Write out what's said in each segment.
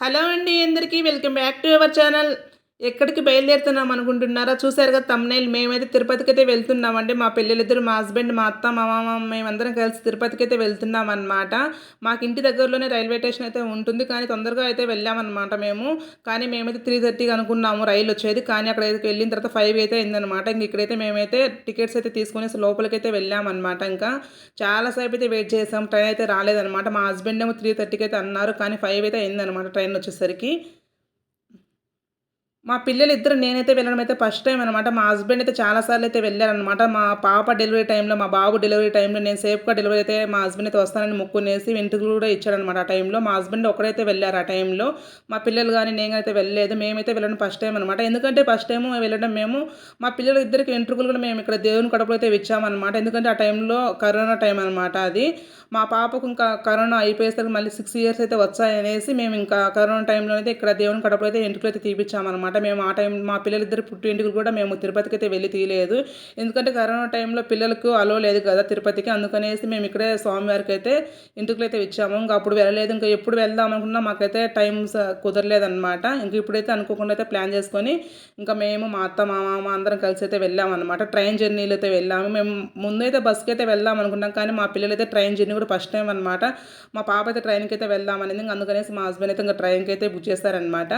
Hello అండి అందరికీ welcome back to our channel. ఎక్కడికి బయలుదేరుతున్నాం అనుకుంటున్నారా? చూసారు కదా తమ్నైల్ మేమైతే తిరుపతికి అయితే వెళ్తున్నామండి. మా పిల్లలిద్దరు మా హస్బెండ్ మా అత్త మా మామ మేమందరం కలిసి తిరుపతికి అయితే వెళ్తున్నాం అనమాట మాకు ఇంటి దగ్గరలోనే రైల్వే స్టేషన్ అయితే ఉంటుంది. కానీ తొందరగా అయితే వెళ్ళామన్నమాట మేము. కానీ మేమైతే త్రీ థర్టీకి అనుకున్నాము రైలు వచ్చేది. కానీ అక్కడ వెళ్ళిన తర్వాత ఫైవ్ అయితే అయిందనమాట ఇంక ఇక్కడైతే మేమైతే టికెట్స్ అయితే తీసుకునేసి లోపలికైతే అయితే వెళ్ళామన్నమాట ఇంకా. చాలాసేపు అయితే వెయిట్ చేసాం. ట్రైన్ అయితే రాలేదనమాట మా హస్బెండ్ ఏమో త్రీ థర్టీకి అయితే అన్నారు. కానీ ఫైవ్ అయితే అయిందనమాట ట్రైన్ వచ్చేసరికి. మా పిల్లలు ఇద్దరు నేనైతే వెళ్ళడం అయితే ఫస్ట్ టైం అనమాట మా హస్బెండ్ అయితే చాలాసార్లు అయితే వెళ్ళారనమాట మా పాప డెలివరీ టైంలో మా బాబు డెలివరీ టైంలో నేను సేఫ్గా డెలివరీ అయితే మా హస్బెండ్ అయితే వస్తానని ముక్కునేసి వెంట్రుకలు కూడా ఇచ్చాడనమాట ఆ టైంలో మా హస్బెండ్ ఒకడైతే వెళ్ళారు ఆ టైంలో మా పిల్లలు కానీ నేను అయితే వెళ్ళలేదు. మేమైతే వెళ్ళడం ఫస్ట్ టైం అనమాట ఎందుకంటే ఫస్ట్ టైం వెళ్ళడం మేము మా పిల్లలు ఇద్దరికి వెంట్రుకలు కూడా మేము ఇక్కడ దేవుని కడపలో అయితే ఇచ్చామన్నమాట. ఎందుకంటే ఆ టైంలో కరోనా టైం అనమాట అది. మా పాపకు ఇంకా కరోనా అయిపోయేసరికి మళ్ళీ సిక్స్ ఇయర్స్ అయితే వచ్చాయనేసి మేము ఇంకా కరోనా టైంలో అయితే ఇక్కడ దేవుని కడపలో అయితే ఎంట్రుకలు అయితే తీపిచ్చామన్నమాట. మేము ఆ టైం మా పిల్లలిద్దరు పుట్టింటికి కూడా మేము తిరుపతికి అయితే వెళ్ళి తీయలేదు. ఎందుకంటే కరోనా టైంలో పిల్లలకు అలో లేదు కదా తిరుపతికి. అందుకనేసి మేము ఇక్కడే స్వామివారికి అయితే ఇంటికి అయితే ఇచ్చాము ఇంకా అప్పుడు వెళ్ళలేదు. ఇంకా ఎప్పుడు వెళ్దాం అనుకున్నా మాకైతే టైం కుదరలేదన్నమాట. ఇంక ఇప్పుడైతే అనుకోకుండా అయితే ప్లాన్ చేసుకొని ఇంకా మేము మా అత్త మా మామ అందరం కలిసి అయితే వెళ్ళామన్నమాట. ట్రైన్ జర్నీలు అయితే వెళ్ళాము. మేము ముందైతే బస్కి అయితే వెళ్దాం అనుకున్నాం. కానీ మా పిల్లలు అయితే ట్రైన్ జర్నీ కూడా ఫస్ట్ టైం అనమాట మా పాప అయితే ట్రైన్కి అయితే వెళ్దామనేది. ఇంకా అందుకనేసి మా హస్బెండ్ అయితే ఇంకా ట్రైన్కి అయితే బుక్ చేస్తారనమాట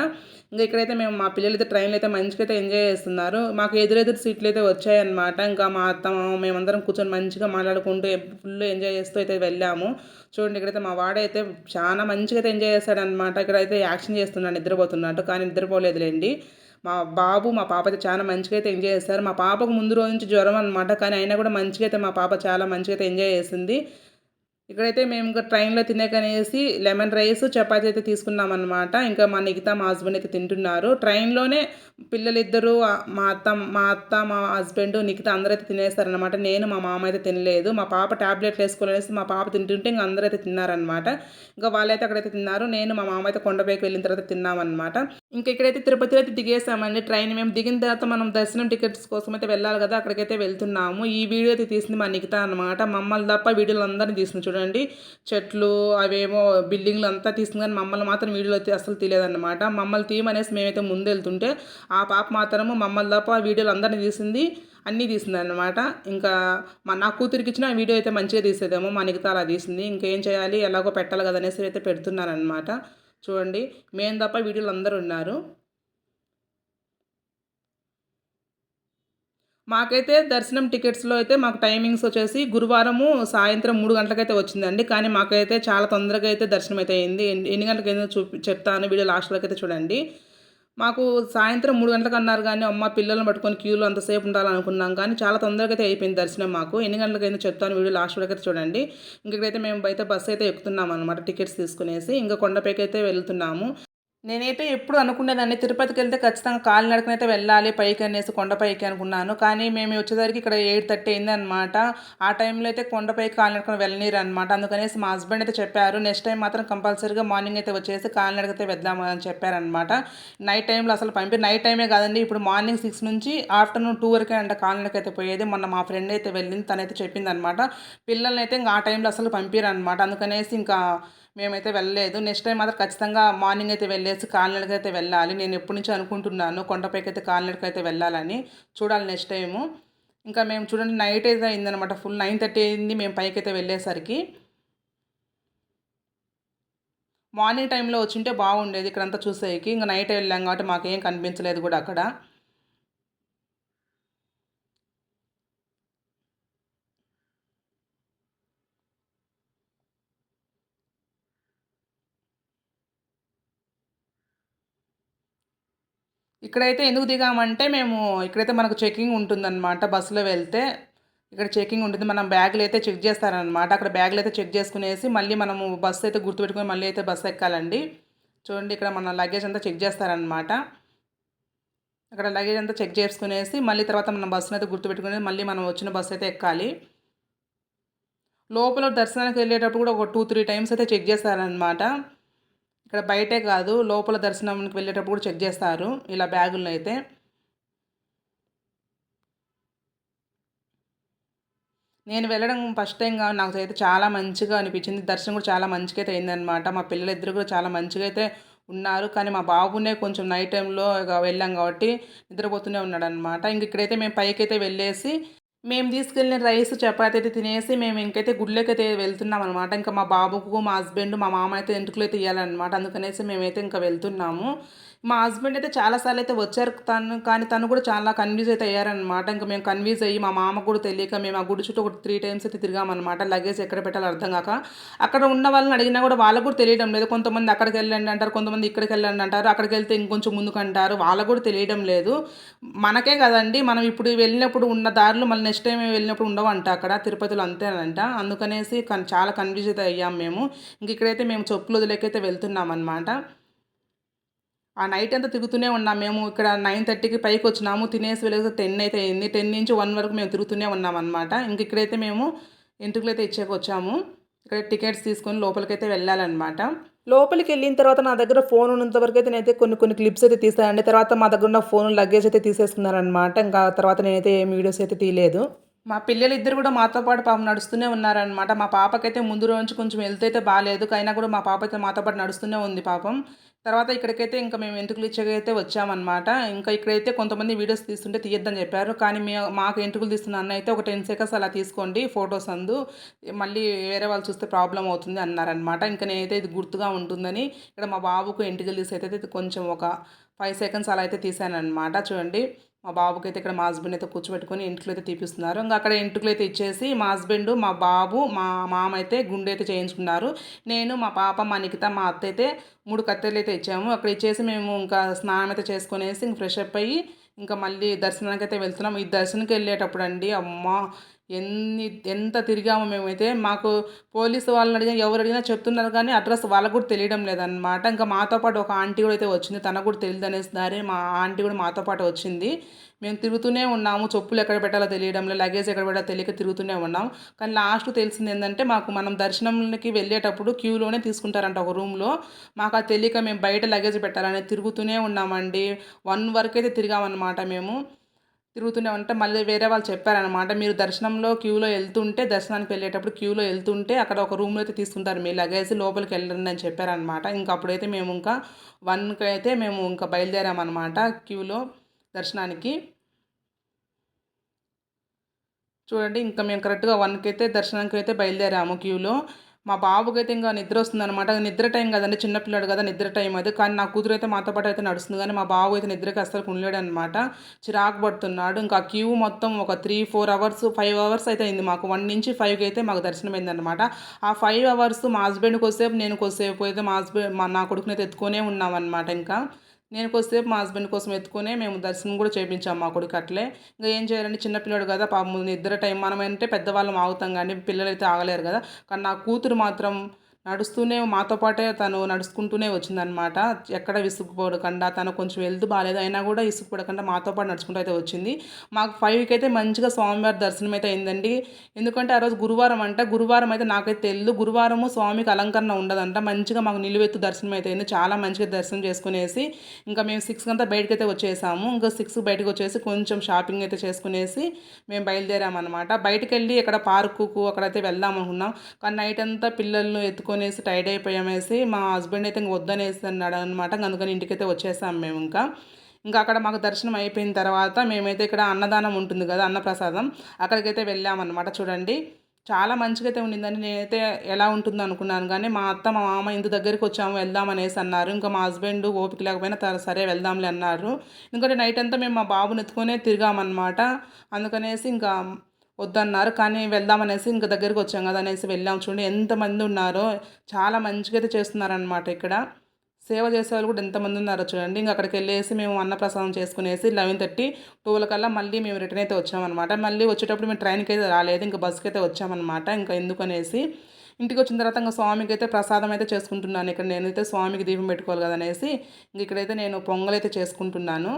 ఇంకా ఇక్కడైతే మేము మా పిల్లలు అయితే ట్రైన్లో అయితే మంచిగా అయితే ఎంజాయ్ చేస్తున్నారు. మాకు ఎదురెదురు సీట్లు అయితే వచ్చాయన్నమాట. ఇంకా మా అత్త మేమందరం కూర్చొని మంచిగా మాట్లాడుకుంటూ ఫుల్ ఎంజాయ్ చేస్తూ అయితే వెళ్ళాము. చూడండి ఇక్కడైతే మా వాడైతే చాలా మంచిగా అయితే ఎంజాయ్ చేస్తాడనమాట ఇక్కడైతే యాక్షన్ చేస్తున్నాడు నిద్రపోతున్నట్టు. కానీ నిద్రపోలేదులేండి. మా బాబు మా పాప అయితే చాలా మంచిగా అయితే ఎంజాయ్ చేస్తారు. మా పాపకు ముందు రోజు నుంచి జ్వరం అనమాట కానీ అయినా కూడా మంచిగా అయితే మా పాప చాలా మంచిగా అయితే ఎంజాయ్ చేసింది. ఇక్కడైతే మేము ఇంకా ట్రైన్లో తినేకనేసి లెమన్ రైస్ చపాతీ అయితే తీసుకున్నాం అనమాట ఇంకా మా మిగతా మా హస్బెండ్ అయితే తింటున్నారు. ట్రైన్లోనే పిల్లలిద్దరూ మా అత్త మా అత్త మా హస్బెండ్ మిగతా అందరూ అయితే తినేస్తారనమాట నేను మా మామ అయితే తినలేదు. మా పాప ట్యాబ్లెట్లు వేసుకోలేసి మా పాప తింటుంటే ఇంకా అందరూ అయితే తిన్నారనమాట ఇంకా వాళ్ళైతే అక్కడైతే తిన్నారు. నేను మా మామ అయితే కొండపైకి వెళ్ళిన తర్వాత తిన్నామన్నమాట. ఇంకా ఇక్కడైతే తిరుపతిలో అయితే దిగేసామండి. ట్రైన్ మేము దిగిన తర్వాత మనం దర్శనం టికెట్స్ కోసం అయితే వెళ్ళాలి కదా అక్కడికైతే వెళ్తున్నాము. ఈ వీడియో అయితే తీసింది మా నిఖిత అనమాట మమ్మల్ని తప్ప వీడియోలు అందరినీ తీసింది చూడండి. చెట్లు అవేమో బిల్డింగ్లు అంతా తీసింది కానీ మమ్మల్ని మాత్రం వీడియోలో అయితే అసలు తీయలేదన్నమాట. మమ్మల్ని తీయమనేసి మేమైతే ముందు వెళ్తుంటే ఆ పాప మాత్రము మమ్మల్ని తప్ప వీడియోలు అందరినీ తీసింది అన్నీ తీసింది అనమాట ఇంకా మా నా కూతురికి ఇచ్చిన వీడియో అయితే మంచిగా తీసేదేమో మా నిగతా అలా తీసింది. ఇంకేం చేయాలి ఎలాగో పెట్టాలి కదా అనేసి అయితే పెడుతున్నాను అనమాట చూడండి మేము తప్ప వీడియోలు అందరూ ఉన్నారు. మాకైతే దర్శనం టికెట్స్లో అయితే మాకు టైమింగ్స్ వచ్చేసి గురువారము సాయంత్రం మూడు గంటలకైతే వచ్చిందండి. కానీ మాకైతే చాలా తొందరగా అయితే దర్శనం అయితే అయింది. ఎన్ని గంటలకి ఏందో చూపి చెప్తాను వీడియో లాస్ట్లోకి అయితే చూడండి. మాకు సాయంత్రం మూడు గంటలకు అన్నారు కానీ అమ్మ పిల్లలను పట్టుకొని క్యూలో అంతసేపు ఉండాలనుకున్నాం కానీ చాలా తొందరగా అయితే అయిపోయింది దర్శనం మాకు. ఎన్ని గంటలకైనా చెప్తాను వీడియో లాస్ట్ వరకు అయితే చూడండి. ఇంకైతే మేము బయట బస్సు అయితే ఎక్కుతున్నాం అనమాట టికెట్స్ తీసుకునేసి. ఇంకా కొండపైకి అయితే వెళ్తున్నాము. నేనైతే ఎప్పుడు అనుకునేదాన్ని తిరుపతికి వెళ్తే ఖచ్చితంగా కాలినడకనైతే వెళ్ళాలి పైకి అనేసి కొండపైకి అనుకున్నాను. కానీ మేము వచ్చేసరికి ఇక్కడ ఎయిట్ థర్టీ అయింది అనమాట ఆ టైంలో అయితే కొండపైకి కాలినడకన వెళ్ళనీరు అనమాట అందుకనేసి మా హస్బెండ్ అయితే చెప్పారు నెక్స్ట్ టైం మాత్రం కంపల్సరీగా మార్నింగ్ అయితే వచ్చేసి కాలినడకైతే వెళ్దాము అని చెప్పారనమాట నైట్ టైంలో అసలు పంపి నైట్ టైమే కాదండి ఇప్పుడు మార్నింగ్ సిక్స్ నుంచి ఆఫ్టర్నూన్ టూ వరకే అంట కాలినడకైతే పోయేది. మొన్న మా ఫ్రెండ్ అయితే వెళ్ళింది తనైతే చెప్పింది అనమాట పిల్లల్ని అయితే ఇంకా ఆ టైంలో అసలు పంపారనమాట అనమాట అందుకనేసి ఇంకా మేమైతే వెళ్ళలేదు. నెక్స్ట్ టైం మాత్రం ఖచ్చితంగా మార్నింగ్ అయితే వెళ్ళేసి కాలినడక అయితే వెళ్ళాలి. నేను ఎప్పటి నుంచి అనుకుంటున్నాను కొండపైకి అయితే కాలినడక అయితే వెళ్ళాలని. చూడాలి నెక్స్ట్ టైము ఇంకా మేము చూడండి నైట్ అయితే అయిందనమాట ఫుల్ నైన్ థర్టీ అయింది. మేము పైకి అయితే వెళ్ళేసరికి మార్నింగ్ టైంలో వచ్చింటే బాగుండేది ఇక్కడంతా చూసేకి. ఇంకా నైట్ వెళ్ళాం కాబట్టి మాకేం కనిపించలేదు కూడా అక్కడ. ఇక్కడైతే ఎందుకు దిగామంటే మేము ఇక్కడైతే మనకు చెకింగ్ ఉంటుందన్నమాట బస్సులో వెళ్తే. ఇక్కడ చెకింగ్ ఉంటుంది. మనం బ్యాగులు అయితే చెక్ చేస్తారనమాట అక్కడ బ్యాగులు అయితే చెక్ చేసుకునేసి మళ్ళీ మనము బస్సు అయితే గుర్తుపెట్టుకుని మళ్ళీ అయితే బస్సు ఎక్కాలండి. చూడండి ఇక్కడ మన లగేజ్ అంతా చెక్ చేస్తారనమాట అక్కడ లగేజ్ అంతా చెక్ చేసుకునేసి మళ్ళీ తర్వాత మనం బస్సును అయితే గుర్తుపెట్టుకుని మళ్ళీ మనం వచ్చిన బస్సు అయితే ఎక్కాలి. లోపల దర్శనానికి వెళ్ళేటప్పుడు కూడా ఒక టూ త్రీ టైమ్స్ అయితే చెక్ చేస్తారనమాట ఇక్కడ బయటే కాదు లోపల దర్శనంకి వెళ్ళేటప్పుడు కూడా చెక్ చేస్తారు ఇలా బ్యాగుల్లో అయితే. నేను వెళ్ళడం ఫస్ట్ టైం కాదు నాకు అయితే చాలా మంచిగా అనిపించింది. దర్శనం కూడా చాలా మంచిగా అయితే అయిందనమాట మా పిల్లలిద్దరు కూడా చాలా మంచిగా అయితే ఉన్నారు. కానీ మా బాబునే కొంచెం నైట్ టైంలో వెళ్ళాం కాబట్టి నిద్రపోతూనే ఉన్నాడనమాట ఇంక ఇక్కడైతే మేము పైకి అయితే వెళ్ళేసి మేము తీసుకెళ్ళిన రైస్ చపాతి అయితే తినేసి మేము ఇంకైతే గుడ్లోకి వెళ్తున్నాం అనమాట ఇంకా మా బాబుకు మా హస్బెండ్ మా మామ అయితే ఎంటుకలు అయితే ఇవ్వాలన్నమాట అందుకనేసి మేమైతే ఇంకా వెళ్తున్నాము. మా హస్బెండ్ అయితే చాలాసార్లు అయితే వచ్చారు. తను కానీ తను కూడా చాలా కన్ఫ్యూజ్ అయితే అయ్యారనమాట ఇంకా మేము కన్ఫ్యూజ్ అయ్యి మా మామ కూడా తెలియక మేము ఆ గుడి చుట్టూ ఒక త్రీ టైమ్స్ అయితే తిరిగామన్నమాట. లగేజ్ ఎక్కడ పెట్టాలో అర్థం కాక. అక్కడ ఉన్న వాళ్ళని అడిగినా కూడా వాళ్ళకు కూడా తెలియడం లేదు. కొంతమంది అక్కడికి వెళ్ళండి అంటారు కొంతమంది ఇక్కడికి వెళ్ళండి అంటారు అక్కడికి వెళ్తే ఇంకొంచెం ముందుకు అంటారు. వాళ్ళకు కూడా తెలియడం లేదు. మనకే కదండి మనం ఇప్పుడు వెళ్ళినప్పుడు ఉన్న దారులు మళ్ళీ నెక్స్ట్ టైం వెళ్ళినప్పుడు ఉండవంట అక్కడ. తిరుపతిలో అంతేనంట. అందుకనేసి చాలా కన్ఫ్యూజ్ అయితే అయ్యాం మేము. ఇంక ఇక్కడైతే మేము చెప్పులు వదిలేకైతే వెళ్తున్నాం అనమాట ఆ నైట్ అంతా తిరుగుతూనే ఉన్నాం. మేము ఇక్కడ నైన్ థర్టీకి పైకి వచ్చినాము. తినేసి వెళ్ళేసి టెన్ అయితే అయింది టెన్ నుంచి వన్ వరకు మేము తిరుగుతూనే ఉన్నాం అనమాట ఇంక ఇక్కడైతే మేము ఎంట్రుకలు అయితే ఇచ్చేకి వచ్చాము. ఇక్కడ టికెట్స్ తీసుకొని లోపలికైతే వెళ్ళాలన్నమాట. లోపలికి వెళ్ళిన తర్వాత నా దగ్గర ఫోన్ ఉన్నంత వరకు అయితే నేనైతే కొన్ని కొన్ని క్లిప్స్ అయితే తీసానండి తర్వాత మా దగ్గర ఉన్న ఫోన్ లగేజ్ అయితే తీసేసుకున్నారనమాట ఇంకా తర్వాత నేనైతే ఏం వీడియోస్ అయితే తీయలేదు. మా పిల్లలు ఇద్దరు కూడా మాతో పాటు పాపం నడుస్తూనే ఉన్నారనమాట మా పాపకైతే ముందు రోజు కొంచెం వెళ్తే అయితే బాగాలేదు అయినా కూడా మా పాప అయితే మాతో పాటు నడుస్తూనే ఉంది పాపం. తర్వాత ఇక్కడికైతే ఇంకా మేము ఎంటుకలు ఇచ్చేకైతే వచ్చామన్నమాట. ఇంకా ఇక్కడైతే కొంతమంది వీడియోస్ తీస్తుంటే తీయద్దని చెప్పారు. కానీ మే మాకు ఎంటుకలు తీస్తున్న అన్న అయితే ఒక టెన్ సెకండ్స్ అలా తీసుకోండి ఫొటోస్ అందు. మళ్ళీ వేరే వాళ్ళు చూస్తే ప్రాబ్లం అవుతుంది అన్నారనమాట ఇంకా నేనైతే ఇది గుర్తుగా ఉంటుందని. ఇక్కడ మా బాబుకు ఎంటుకలు తీసి అయితే కొంచెం ఒక ఫైవ్ సెకండ్స్ అలా అయితే తీసాను అనమాట చూడండి. మా బాబుకి అయితే ఇక్కడ మా హస్బెండ్ అయితే కూర్చోబెట్టుకొని ఇంట్లో అయితే తీపిస్తున్నారు. ఇంకా అక్కడ ఇంటికి అయితే ఇచ్చేసి మా హస్బెండ్ మా బాబు మా మామ అయితే గుండె అయితే చేయించుకున్నారు. నేను మా పాప మా నిఖిత మా అత్త అయితే మూడు కత్తెలు అయితే ఇచ్చాము. అక్కడ ఇచ్చేసి మేము ఇంకా స్నానం అయితే చేసుకునేసి ఇంక ఫ్రెష్ అప్ అయ్యి ఇంకా మళ్ళీ దర్శనానికి అయితే వెళ్తున్నాం ఈ దర్శనకి వెళ్ళేటప్పుడు అండి అమ్మ! ఎన్ని ఎంత తిరిగామో మేమైతే మాకు పోలీసు వాళ్ళని అడిగినా ఎవరు అడిగినా చెప్తున్నారు కానీ అడ్రస్ వాళ్ళకు కూడా తెలియడం లేదనమాట ఇంకా మాతో పాటు ఒక ఆంటీ కూడా అయితే వచ్చింది. తనకు కూడా తెలియదు అనేసి దారి మా ఆంటీ కూడా మాతో పాటు వచ్చింది. మేము తిరుగుతూనే ఉన్నాము. చెప్పులు ఎక్కడ పెట్టాలో తెలియడం లేదు. లగేజ్ ఎక్కడ పెట్టాలో తెలియక తిరుగుతూనే ఉన్నాం కానీ లాస్ట్ తెలిసింది ఏంటంటే మాకు మనం దర్శనంకి వెళ్ళేటప్పుడు క్యూలోనే తీసుకుంటారంట ఒక రూమ్లో. మాకు అది తెలియక మేము బయట లగేజ్ పెట్టాలని తిరుగుతూనే ఉన్నామండి. వన్ వరకు అయితే తిరిగామన్నమాట మేము. తిరుగుతూనే ఉంటే మళ్ళీ వేరే వాళ్ళు చెప్పారనమాట మీరు దర్శనంలో క్యూలో వెళ్తుంటే దర్శనానికి వెళ్ళేటప్పుడు క్యూలో వెళ్తుంటే అక్కడ ఒక రూమ్లో అయితే తీసుకుంటారు. మీ లగేజ్ లోపలికి వెళ్ళండి అని చెప్పారనమాట ఇంకా అప్పుడైతే మేము ఇంకా వన్కి అయితే మేము ఇంకా బయలుదేరామన్నమాట క్యూలో దర్శనానికి. చూడండి ఇంకా మేము కరెక్ట్గా వన్కి అయితే దర్శనానికి అయితే బయలుదేరాము క్యూలో. మా బాబుకి అయితే ఇంకా నిద్ర వస్తుంది అనమాట నిద్ర టైం కదండి చిన్నపిల్లాడు కదా నిద్ర టైం అది. కానీ నా కూతురు అయితే మాతో పాటు అయితే నడుస్తుంది. కానీ మా బాబు అయితే నిద్రకి అస్సలు ఉండలేడు అనమాట చిరాకు పడుతున్నాడు. ఇంకా క్యూ మొత్తం ఒక three four hours five hours అయితే అయింది మాకు. వన్ నుంచి ఫైవ్కి అయితే మాకు దర్శనం అయిందనమాట ఆ ఫైవ్ అవర్స్ మా హస్బెండ్ కొద్దిసేపు నేను కొద్దిసేపు అయితే మా హస్బెండ్ మా నా కొడుకునైతే అయితే ఎత్తుకొనే ఉన్నామన్నమాట ఇంకా. నేను కొద్దిసేపు మా హస్బెండ్ కోసం ఎత్తుకునే మేము దర్శనం కూడా చేయించాము మా కొడుకు అట్లే. ఇంకా ఏం చేయాలంటే చిన్నపిల్లడు కదా పాపం ఇద్దరు టైం. మనం అంటే పెద్దవాళ్ళం ఆగుతాం కానీ పిల్లలు అయితే ఆగలేరు కదా. కానీ నా కూతురు మాత్రం నడుస్తూనే మాతో పాటే తను నడుచుకుంటూనే వచ్చిందనమాట ఎక్కడ విసుగుపడకుండా తను కొంచెం వెళ్తూ బాగాలేదు అయినా కూడా విసుగుపడకుండా మాతో పాటు నడుచుకుంటూ అయితే వచ్చింది. మాకు ఫైవ్కి అయితే మంచిగా స్వామివారి దర్శనం అయితే అయిందండి. ఎందుకంటే ఆ రోజు గురువారం అంట గురువారం అయితే నాకైతే తెలియదు గురువారము స్వామికి అలంకరణ ఉండదంట. మంచిగా మాకు నిలువెత్తు దర్శనం అయితే అయింది. చాలా మంచిగా దర్శనం చేసుకునేసి ఇంకా మేము సిక్స్ అంతా బయటకు అయితే వచ్చేసాము. ఇంకా సిక్స్ బయటకు వచ్చేసి కొంచెం షాపింగ్ అయితే చేసుకునేసి మేము బయలుదేరామన్నమాట. బయటకు వెళ్ళి ఇక్కడ పార్కుకు అక్కడైతే వెళ్దాం అనుకున్నాం. కానీ నైట్ అంతా పిల్లలను ఎత్తుకొని వేసి టైడ్ అయిపోయామేసి మా హస్బెండ్ అయితే ఇంక వద్దనేసి అన్నాడు అనమాట అందుకని ఇంటికైతే వచ్చేసాం మేము ఇంకా. ఇంకా అక్కడ మాకు దర్శనం అయిపోయిన తర్వాత మేమైతే ఇక్కడ అన్నదానం ఉంటుంది కదా అన్నప్రసాదం. అక్కడికైతే వెళ్ళామన్నమాట చూడండి. చాలా మంచిగా అయితే ఉండిందని నేనైతే ఎలా ఉంటుందో అనుకున్నాను కానీ మా అత్త మా మామ ఇంటి దగ్గరికి వచ్చాము వెళ్దాం అనేసి అన్నారు. ఇంకా మా హస్బెండ్ ఓపిక లేకపోయినా సరే వెళ్దాంలే అన్నారు. ఎందుకంటే నైట్ అంతా మేము మా బాబుని ఎత్తుకునే తిరిగామన్నమాట. అందుకనేసి ఇంకా వద్దన్నారు. కానీ వెళ్దామనేసి ఇంక దగ్గరికి వచ్చాం కదా అనేసి వెళ్ళాం. చూడండి ఎంతమంది ఉన్నారో చాలా మంచిగా అయితే చేస్తున్నారనమాట ఇక్కడ. సేవ చేసే వాళ్ళు కూడా ఎంతమంది ఉన్నారో చూడండి. ఇంకా అక్కడికి వెళ్ళేసి మేము అన్నప్రసాదం చేసుకునేసి లెవెన్ థర్టీ ట్వెల్వ్ కల్లా మళ్ళీ మేము రిటర్న్ అయితే వచ్చామన్నమాట. మళ్ళీ వచ్చేటప్పుడు మేము ట్రైన్కి అయితే రాలేదు. ఇంకా బస్కి అయితే వచ్చామన్నమాట. ఇంకా ఎందుకనేసి ఇంటికి వచ్చిన తర్వాత ఇంకా స్వామికి అయితే ప్రసాదం అయితే చేసుకుంటున్నాను. ఇక్కడ నేనైతే స్వామికి దీపం పెట్టుకోవాలి కదా ఇంక ఇక్కడైతే నేను పొంగలైతే చేసుకుంటున్నాను.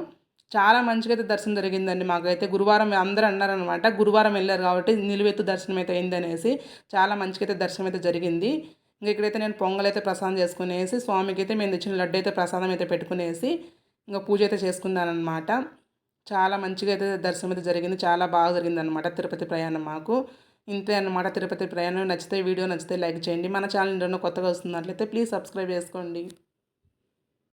చాలా మంచిగా అయితే దర్శనం జరిగిందండి మాకైతే. గురువారం అందరూ అన్నారనమాట గురువారం వెళ్ళారు కాబట్టి నిలువెత్తు దర్శనం అయితే అయిందనేసి చాలా మంచిగా అయితే దర్శనం అయితే జరిగింది. ఇంక ఇక్కడైతే నేను పొంగల్ అయితే ప్రసాదం చేసుకునేసి స్వామికి అయితే మేము తెచ్చిన లడ్డు అయితే ప్రసాదం అయితే పెట్టుకునేసి ఇంకా పూజ అయితే చేసుకున్నాను అనమాట చాలా మంచిగా అయితే దర్శనం అయితే జరిగింది చాలా బాగా జరిగింది అనమాట తిరుపతి ప్రయాణం మాకు. ఇంతే అనమాట తిరుపతి ప్రయాణం. నచ్చితే వీడియో నచ్చితే లైక్ చేయండి. మన ఛానల్ కొత్తగా వస్తున్నట్లయితే ప్లీజ్ సబ్స్క్రైబ్ చేసుకోండి.